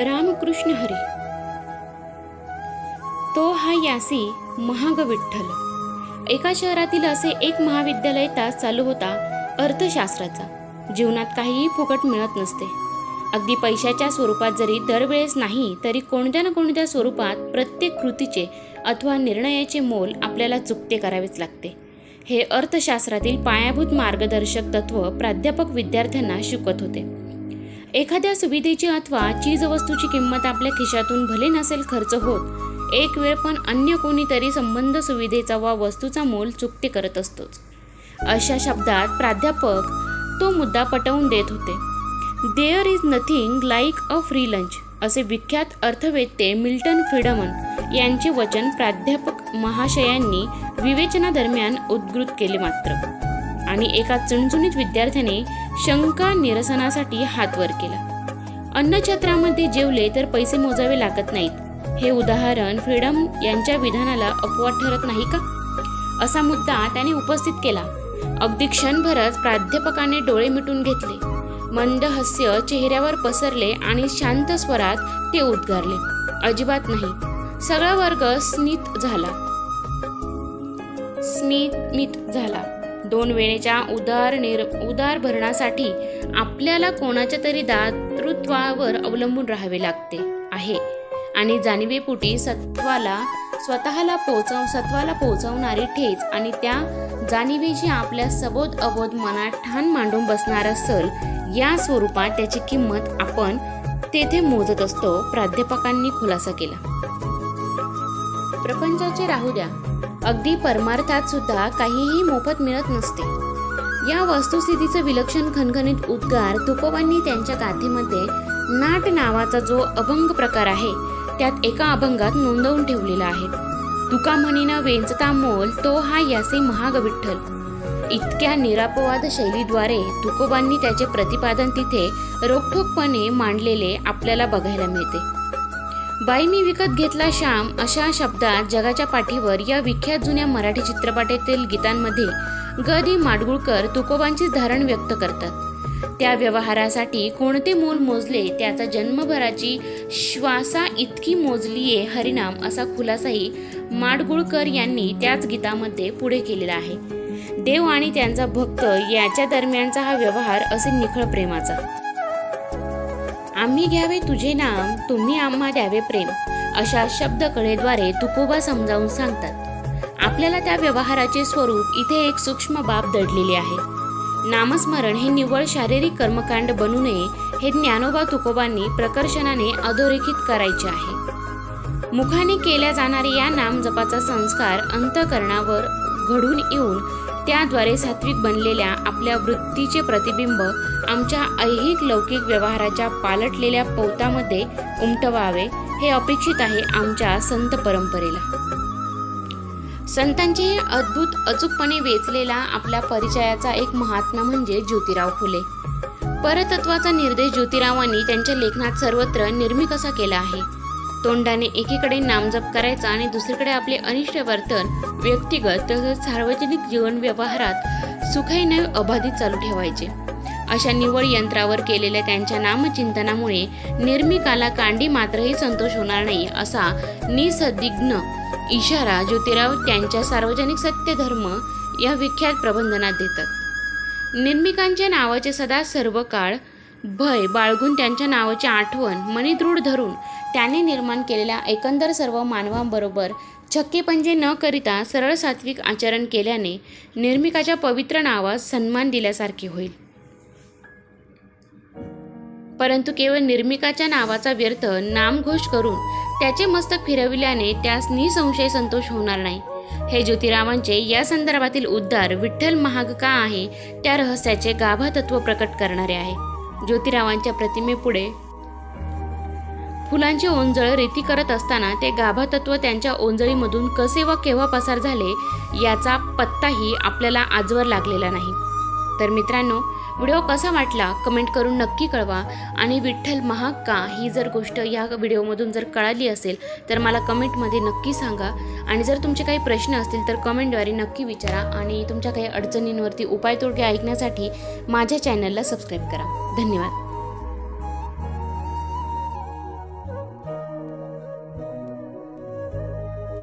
रामकृष्ण हरी. तो हा यासी महाग विठ्ठल एका शहरातील असे एक महाविद्यालय तास चालू होता अर्थशास्त्राचा. जीवनात काहीही फुकट मिळत नसते. अगदी पैशाच्या स्वरूपात जरी दरवेळेस नाही तरी कोणत्या ना कोणत्या स्वरूपात प्रत्येक कृतीचे अथवा निर्णयाचे मोल आपल्याला चुकते करावेच लागते. हे अर्थशास्त्रातील पायाभूत मार्गदर्शक तत्व प्राध्यापक विद्यार्थ्यांना शिकवत होते. एखाद्या सुविधेची अथवा चीजवस्तूची किंमत आपल्या खिशातून भले नसेल खर्च होत एक वेळ पण अन्य कोणीतरी संबंध सुविधेचा वा वस्तूचा मोल चुकते करत असतोच. अशा शब्दात प्राध्यापक तो मुद्दा पटवून देत होते. There is nothing like a free lunch असे विख्यात अर्थवेत्ते मिल्टन फ्रीडमन यांचे वचन प्राध्यापक महाशयांनी विवेचनादरम्यान उद्गृत केले मात्र. आणि एका चुणचुणीत विद्यार्थ्याने शंका निरसनासाठी हात वर केला. अन्नछत्रामध्ये जेवले तर पैसे मोजावे लागत नाहीत. हे उदाहरण फ्रीडम यांच्या विधानाला अपवाद ठरत नाही का? असा मुद्दा त्याने उपस्थित केला. अगदी क्षणभरच प्राध्यापकाने डोळे मिटून घेतले. मंद हास्य चेहऱ्यावर पसरले आणि शांत स्वरात ते उद्गारले. अजिबात नाही. सगळा वर्ग स्मित झाला. स्मित झाला. दोन वेळेच्या उदार निर उदार भरणासाठी आपल्याला कोणाच्या तरी दातृत्वावर अवलंबून राहावे लागते आहे. आणि जाणीवेपोटी सत्वाला स्वतःला पोचव सत्वाला पोहोचवणारी ठेच आणि त्या जाणीवेची आपल्या सबोध अबोध मनात ठाण मांडून बसणार असल या स्वरूपात त्याची किंमत आपण तेथे मोजत असतो प्राध्यापकांनी खुलासा केला. प्रपंचाचे राहू द्या. अगदी परमार्थात सुद्धा काहीही मोफत मिळत नसते. या वस्तुस्थितीचं विलक्षण खणखणीत उद्गार तुकोबांनी त्यांच्या गाथेमध्ये नाट नावाचा जो अभंग प्रकार आहे त्यात एका अभंगात नोंदवून ठेवलेला आहे. तुका म्हणीनं वेंचता मोल तो हा यासे महाग विठ्ठल इतक्या निरापवाद शैलीद्वारे तुकोबांनी त्याचे प्रतिपादन तिथे रोखठोकपणे मांडलेले आपल्याला बघायला मिळते. बाई मी विकत घेतला श्याम अशा शब्दात जगाच्या पाठीवर या विख्यात जुन्या मराठी चित्रपटातील गीतांमध्ये ग दी माडगुळकर तुकोबांचीच धारण व्यक्त करतात. त्या व्यवहारासाठी कोणते मोल मोजले त्याचा जन्मभराची श्वासा इतकी मोजलीये हरिनाम असा खुलासाही माडगुळकर यांनी त्याच गीतामध्ये पुढे केलेला आहे. देव आणि त्यांचा भक्त याच्या दरम्यानचा हा व्यवहार असे निखळ प्रेमाचा. आम्ही घ्यावे तुझे नाम तुम्ही आम्हा द्यावे प्रेम. अशा शब्दकळेद्वारे तुकोबा समजावून सांगतात. आपल्याला त्या व्यवहाराचे स्वरूप इथे एक सूक्ष्म बाब दडलेली आहे. नामस्मरण हे निव्वळ शारीरिक कर्मकांड बनू नये हे ज्ञानोबा तुकोबांनी प्रकर्षणाने अधोरेखित करायचे आहे. मुखाने केल्या जाणारी या नाम जपाचा संस्कार अंतकरणावर घडून येऊन त्याद्वारे सात्विक बनलेल्या आपल्या वृत्तीचे प्रतिबिंब आमच्या ऐहिक लौकिक व्यवहाराच्या पालटलेल्या पौतामध्ये उमटवावे हे अपेक्षित आहे आमच्या संत परंपरेला. संतांचे अद्भुत अचूकपणे वेचलेला आपल्या परिचयाचा एक महात्मा म्हणजे ज्योतिराव फुले. परतत्वाचा निर्देश ज्योतिरावांनी त्यांच्या लेखनात सर्वत्र निर्मिक असा केला आहे? तोंडाने एकीकडे नामजप करायचा आणि दुसरीकडे आपले अनिष्ट वर्तन व्यक्तिगत तसेच सार्वजनिक जीवन व्यवहारात सुखाईने अबाधित चालू ठेवायचे. अशा निवड यंत्रावर केलेल्या त्यांच्या नामचिंतनामुळे निर्मिकाला कांडी मात्रही संतोष होणार नाही असा निसदिग्न इशारा ज्योतिराव त्यांच्या सार्वजनिक सत्यधर्म या विख्यात प्रबंधनात देतात. निर्मिकांच्या नावाचे सदा सर्व काळ भय बाळगून त्यांच्या नावाची आठवण मणिदृढ धरून त्याने निर्माण केलेल्या एकंदर सर्व मानवांबरोबर छक्केपंजे न करिता सरळ सात्विक आचरण केल्याने निर्मिकाच्या पवित्र नावास सन्मान दिल्यासारखे होईल. परंतु केवळ निर्मिकाच्या नावाचा व्यर्थ नामघोष करून त्याचे मस्तक फिरविल्याने त्यास निसंशय संतोष होणार नाही. हे ज्योतिरावांचे या संदर्भातील उद्धार विठ्ठल महाग का आहे त्या रहस्याचे गाभा तत्व प्रकट करणारे आहे. ज्योतिरावांच्या प्रतिमेपुढे. फुलांची ओंजळ रेती करत असताना ते गाभा तत्व त्यांच्या ओंजळीमधून कसे व केव्हा पसार झाले याचा पत्ताही आपल्याला आजवर लागलेला नाही. तर मित्रांनो व्हिडिओ कसा वाटला कमेंट करून नक्की कळवा आणि विठ्ठल महाक्का ही जर गोष्ट या व्हिडिओमधून जर कळाली असेल तर मला कमेंटमध्ये नक्की सांगा. आणि जर तुमचे काही प्रश्न असतील तर कमेंटद्वारे नक्की विचारा आणि तुमच्या काही अडचणींवरती उपाय तोडगे ऐकण्यासाठी माझ्या चॅनलला सबस्क्राईब करा. धन्यवाद.